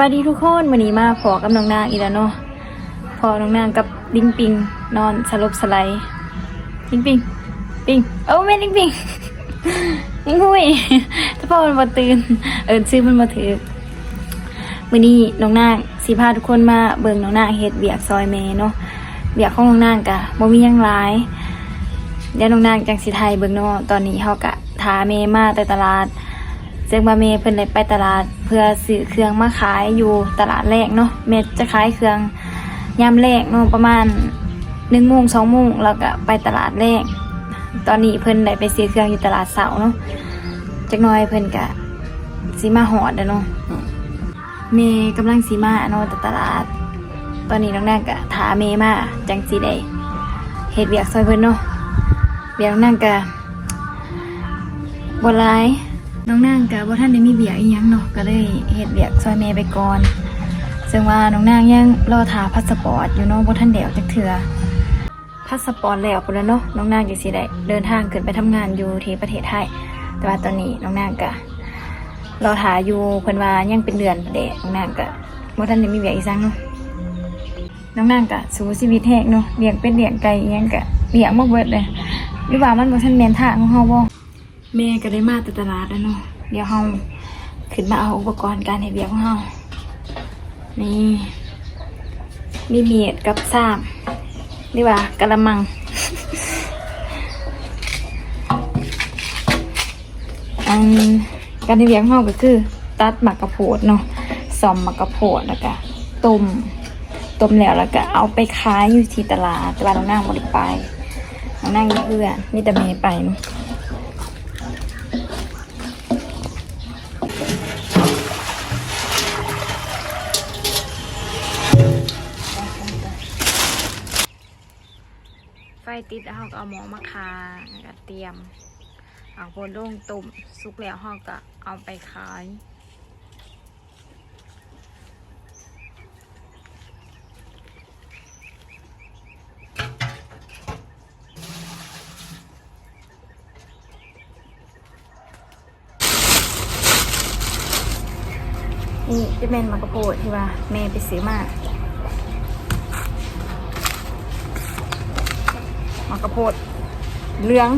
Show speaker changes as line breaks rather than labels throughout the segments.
บายดีทุกคนวันนี้มาพอกับน้องนางอีแล้วเนาะพอน้องนางกับลิงปิง นอนสลบสไลด์ลิงปิงปิงเอ้าไม่ลิงปิงลิงหุยถ้าพอมันมาตื่นเออชื่อมันมาถือวันนี้น้องนางสีพาทุกคนมาเบิ่งน้องนางเฮ็ดเบียกซอยเมเนาะเบียกของน้องนางกะบ่มียังหลายเดี๋ยวน้องนางจังสิไทยเบิ่งเนาะตอนนี้เฮากะทาเมมาแต่ตลาด ซึ่งมาเมย์เพิ่นได้ไปตลาดเพื่อซื้อเครื่องมาขายอยู่ตลาดแรกเนาะเมย์จะขายเครื่องยามแรกเนาะประมาณหนึ่งโมงสองโมงแล้วก็ไปตลาดแรก ตอนนี้เพิ่นได้ไปซื้อเครื่องอยู่ตลาดเสาเนาะจักหน้อยเพิ่นกะสีมาหอดเด้อเนาะเมย์กำลังสีมาเนาะแต่ตลาด ตอนนี้น้องนางกะถาเมย์มาจังสีได้เฮ็ดเวียกซอยเพิ่นเนาะเวียกน้องนางกะบ่หลาย น้องนางกับว่าท่านได้มีเบียกอีหยังเนาะก็เลยเฮ็ดเบียกซอยเมย์ไปก่อน ซึ่งว่าน้องนางยังรอถาพาสปอร์ตอยู่เนาะบ่ท่านเดียวจักเถื่อพาสปอร์ตแล้วพุ่นแล้วเนาะน้องนางจังสิได้เดินทางขึ้นไปทำงานอยู่ที่ประเทศไทย แต่ว่าตอนนี้น้องนางก็รอถาอยู่เพิ่นว่ายังเป็นเดือนเด้น้องนางก็บ่ท่านได้มีเบียกอีสังเนาะน้องนางก็สู้ชีวิตแฮกเนาะเลี้ยงเป็ดเลี้ยงไก่อีหยังก็เลี้ยงบ่เบิดเลยหรือว่ามันบ่ทันแม่นทางของเฮาบ่ แม่ก็ได้มาตลาดแล้วเนาะเดี๋ยวเฮาขึ้นมาเอาอุปกรณ์การเฮ็ดเวียกของเฮานี่มีเมียดกับซ้ำนี่ว่ากะละมัง อันการเฮ็ดเวียกของเฮาก็คือ ตัดหมักกระโพดเนาะซ่อมหมักกระโพดแล้วก็ต้มต้มแล้วแล้วก็เอาไปขายอยู่ที่ตลาดแต่ว่าน้องนางบ่ได้ไปน้องนางเพื่อนมีแต่แม่ไปเนาะ ไฟติดแล้วเราก็เอาหมอมาคาแล้วก็เตรียม เอาโพดลงตุ่มสุกแล้วเราก็เอาไปขายนี่จะเป็นมะกระโพดที่ว่าแม่ไปซื้อมา มะกระโพดเหลือง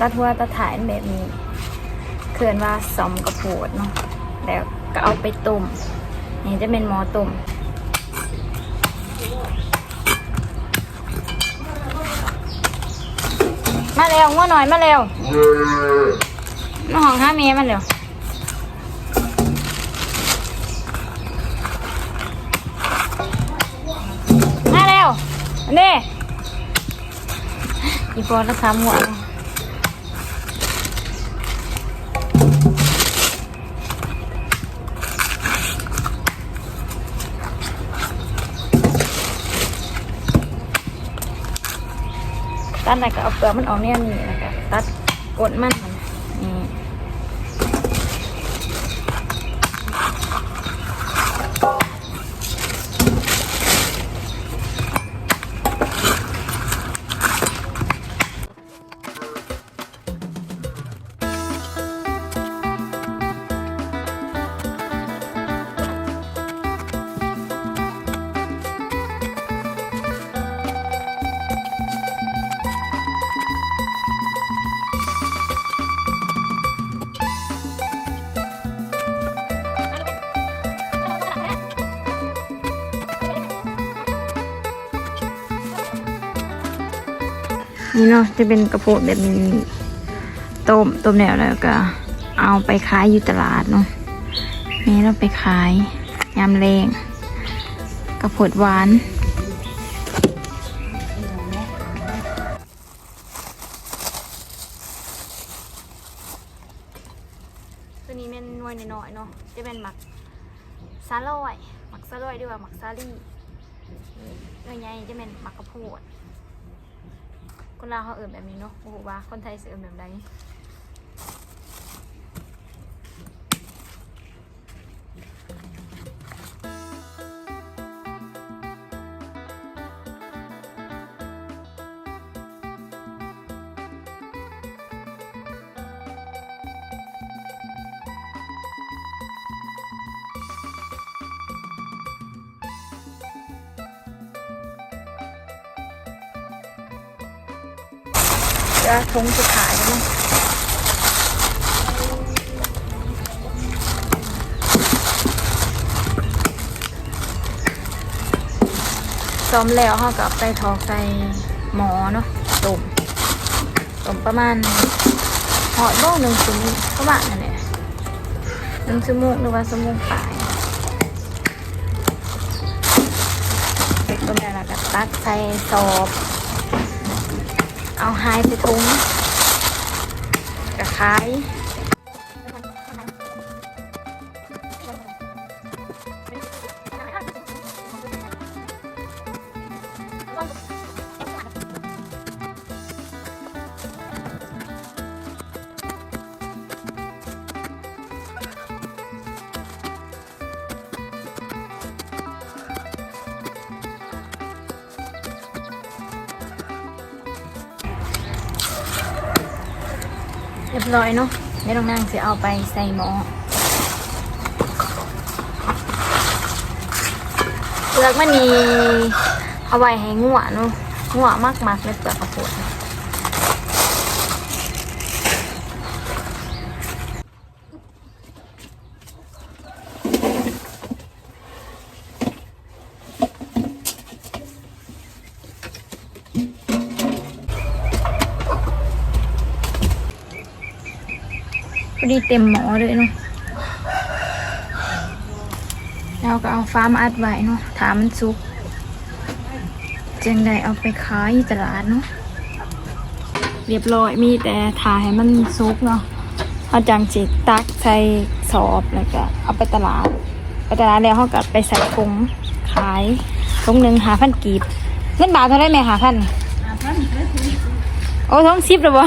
ตัดหัวตัดถ่ายแบบนี้เขื่อนว่าสอมกระโพดเนาะแล้วก็เอาไปต้มนี่จะเป็นหมอต้มมาเร็วง่วหน่อยมาเร็วมาห้องห้าเมย์มาเร็ว มาเร็วอั นนี้อีปอนรักษาหมวกตัดอะไรก็เอาเปลือกมันออกเนี่ยนี่แล้วก็ตัดกดมัน นี่เนาะจะเป็นกระโพดแบบนี้ต้มต้มแล้วแล้วก็ เอาไปขายอยู่ตลาดเนาะนี่เราไปขายยำแรงกระโพดหวานตัวนี้เป็นนวลน้อยๆเนาะจะเป็นหมักซาลอยหมักซาลอยด้วยว่าหมักซาลี่เนื้อใหญ่จะเป็นหมักกระโพด คนลาวเขาเอิ่มแบบนี้เนาะโอ้โหว่าคนไทยสิเอิ่นแบบใด ลือทงสุดท้ายแล้วเนะซ้อมแล้วเขาก็ไปทอกใส่หมอเนาะต้มต้มประมาณหอดโม่หนึ่งชั่วโมงประมาณนั่นแหละหนึ่งชั่วโมงหรือว่าชั่วโมงปลายต้มแล้วเราก็ตักใส่สอบ เอาไฮไปทุงกระขาย รียบร้อยเนาะไม่ต้องนั่งจะเอาไปใส่หม้อเปลือกมันนี่เอาไว้ให้งัวเนาะงัวมากมากๆเลยเปลือกกระปุก เต็มหม้อเลยเนาะเราก็เอาฟ้ามาอัดไว้เนาะถามมันสุกจึงได้เอาไปขายที่ตลาดเนาะเรียบร้อยมีแต่ถ่ายให้มันสุกเนาะเอาจังจิตักใส่สอบแล้วก็เอาไปตลาด ไปตลาดแล้วเขาก็ไปใส่ถุงขายถุงหนึ่งหาพันกีบเงินบาทเท่าไรแม่หาพันโอ้ท้องซิปหรือบ่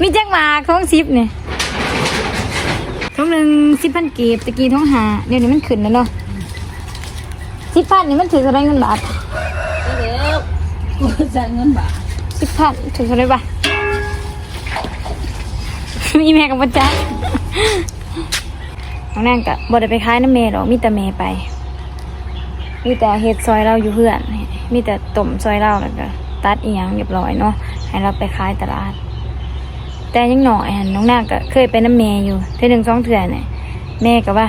มีจักหมากท้องซิปเนี่ย ท้องหนึ่งสิบพันกีบตะกี้ท้องหาเดี๋ยวนี้มันขึ้นแล้วเนาะสิบพันนี่มันถือเท่าไรเงินบาท
เดี๋ยวกูจะเงินบาท
สิบพันถือเท่าไรบ้ามีแม่กับพ่อจ้าน้องนางกะบ่ได้ไปขายน้ำเมย์หรอกมีแต่เมย์ไป มีแต่เฮ็ดซอยเราอยู่เพื่อน มีแต่ต้มซอยเราแล้วก็ตัดอีหยังเรียบร้อยเนาะให้เราไปขายตลาด แต่ยังหน่อยหันน้องนางก็เคยไปน้ำเมย์อยู่เทื่อหนึ่งสองเทื่อเนี่ยแม่ก็ว่า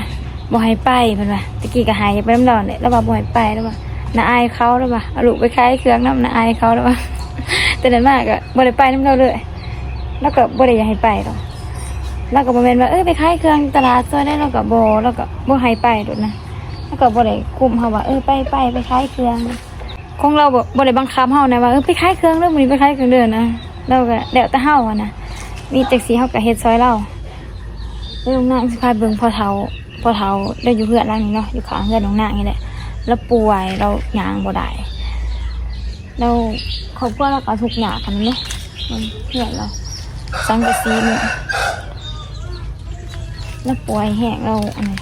บ่ให้ไปเพิ่นว่าตะกี้ก็หายไปน้ำร้อนเนี่ยแล้วว่าบ่ให้ไปแล้วว่าน้าอายเขาแล้วว่าเอาลูกไปขายเครื่องน้ำน้าอายเขาแล้วว่าแต่นั้นมากก็บ่ได้ไปน้ำเราเลยแล้วก็บ่ได้อยากให้ไปหรอกแล้วก็บ่แม่นว่าเออไปขายเครื่องตลาดซอยได้แล้วก็บ่แล้วก็บ่ให้ไปโดดนะแล้วก็บ่ได้คุมเฮาว่าเออไปไปไปขายเครื่องคงเราบ่บ่ได้บังคับเฮานะว่าเออไปขายเครื่องเด้อมื้อนี้ไปขายเครื่องเด้อนะเราก็แล้วแต่เฮาอะนะ มีจักสีเฮาก็เฮ็ดซอยเราแล้วน้องนางสิพาเบิ่งพ่อเฒ่าพ่อเฒ่าได้อยู่เฮือนหลังนี้เนาะอยู่ข้างเฮือนน้องนางนี่แหละแล้วป่วยเรายางบ่ได้เราครอบครัวเราก็ทุกข์ยากกันเนาะมันเพื่อนเราสังกะสีเนี่ยแล้วป่วยแห้งเราอันนี้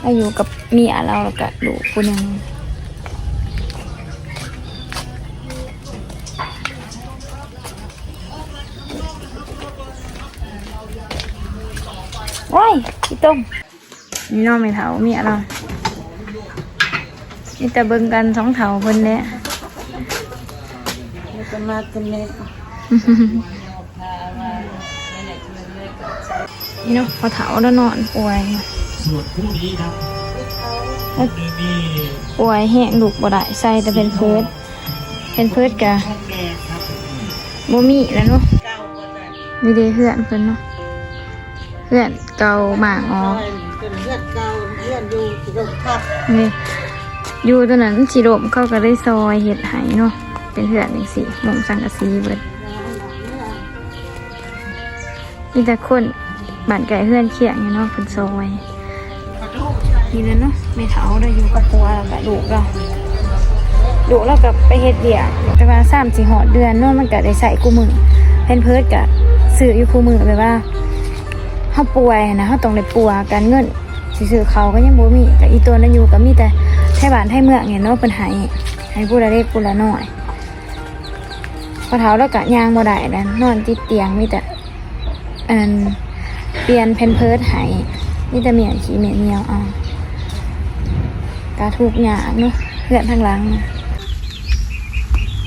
เราอยู่กับเมียเราแล้วก็ดูคนหนึ่ง ว้ายพี่ต้มนี่น้องไม่เถาเมียเรานี่แต่เบิ่งกันสองเถาเพิ่นเนี่ย
แล้วก็มาตัวเล็ก
นี่เนาะพอเถาแล้วนอนป่วย
ส่วนผู้นี้ครับ
ว
เดือนนี้
ป่วยแห้งลูกบ่ได้ใส่แต่เป็นเพิร์ดเป็นเพิร์ดกะ
ท่านแม่ครับ
บ่มีแล้วเนาะดีเดเพื่อนเพิ่นเนาะ พื่อนเก่าหมากออก
เป็นเพื่อนเก่าเพื่อนอยู่ที่โรงพัก
นี่อยู่ตอนนั้นสิโดมเขาก็ได้ซอยเฮ็ดให้เนาะเป็นเพื่อนจังซี่หมุงสังกะสีเบิดมีแต่คนบ้านไก่เพื่อนเคียงอยู่เนาะเพิ่นซอยนี่แหล้วเนาะแม่เฒ่าได้อยู่กับผัวแล้วก็ลูกเราดูแล้วก็ไปเฮ็ดเบียกแต่ว่าสามสี่หอดเดือนเนอนมันก็ได้ใส่กูมือเพนเพิร์ดก็ซื้ออยู่คู่มือแบบว่า เฮาป่วยนะเฮาต้องได้ปัวการเงินสิซื้อเขาก็ยังบ่มีก็อีตัวนั้นอยู่ก็มีแต่ไทบ้านไทเมืองเนี่ยเนาะเพิ่นให้ให้ผู้ละเล็กผู้ละน้อยพอเฒ่าแล้วก็ย่างบ่ได้แล้วนอนติดเตียงมีแต่อันเปลี่ยนเพนเพิร์ดให้มีแต่เมียนขี้เมียนเหนียวเอากาทุกอย่างเนาะเพื่อนทางหลังนะ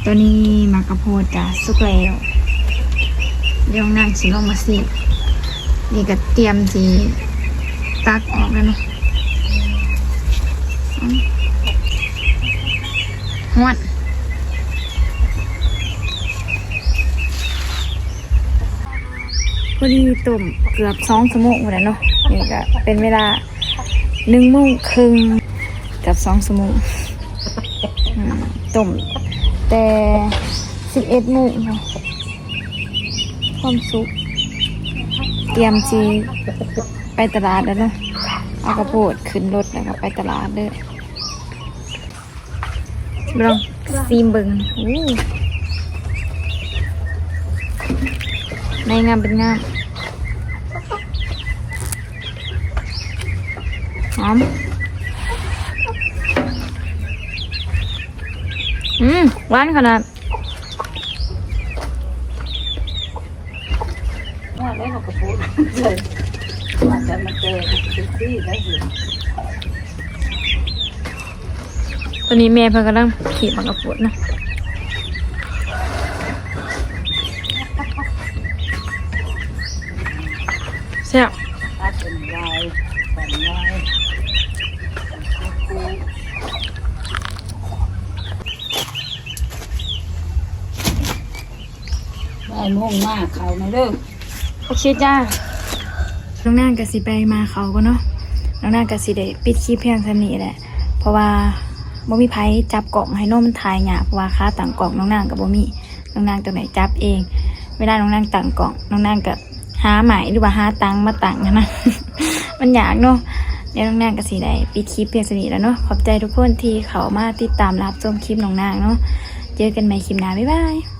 ตัวนี้มากระโพดจ้ะสุกแล้วเดี๋ยวนั่งสิลงมาสิ นี่ก็เตรียมสิตักออกแล้วเนาะหวดพอดีตุ่มเกือบสองชั่วโมงแล้วเนาะนี่ก็เป็นเวลาหนึ่งโมงครึ่งกับสองชั่วโมงตุ่มแต่สิบเอ็ดโมงเนะความสุข เตรียมจีไปตลาดแล้วนะเอากระโพดขึ้นรถแล้วก็ไปตลาดเลยลองซีมเบิงในงามเป็นงามหอมอืมหวานขนาด
ว่าแล้ว เขาก็พูดเลยว่าจะมาเจอเป็นที่แล้วอยู่
ตอนนี้แม่เพิ่งกำลังขี่มังกรปวดนะเสียบ
ตัดเป็นลายเป็นลายได้มุ่งมากเขานะเด้อ
โอเคจ้าน้องนางกับสิไปมาเขาก็เนาะน้องนางกับสิได้ปิดคลิปเพียงเท่านี้แหละ เพราะว่าบ่มีไผจับกล่องให้น้องมันถ่ายหยาเพราะว่าค่าต่างกล่องน้องนางกับบ่มีน้องนางตัวไหนจับเอง เวลาน้องนางต่างกล่องน้องนางกับหาหม่หรือว่าหาตังมาต่างนะมันอยากเนาะเดี๋ยวน้องนางก็สิได้ปิดคลิปเพียงเท่านี้แล้วเนาะขอบใจทุกคนที่เขามาติดตามรับชมคลิปน้องนางเนาะเจอกันใหม่คลิปหน้าบ๊ายบาย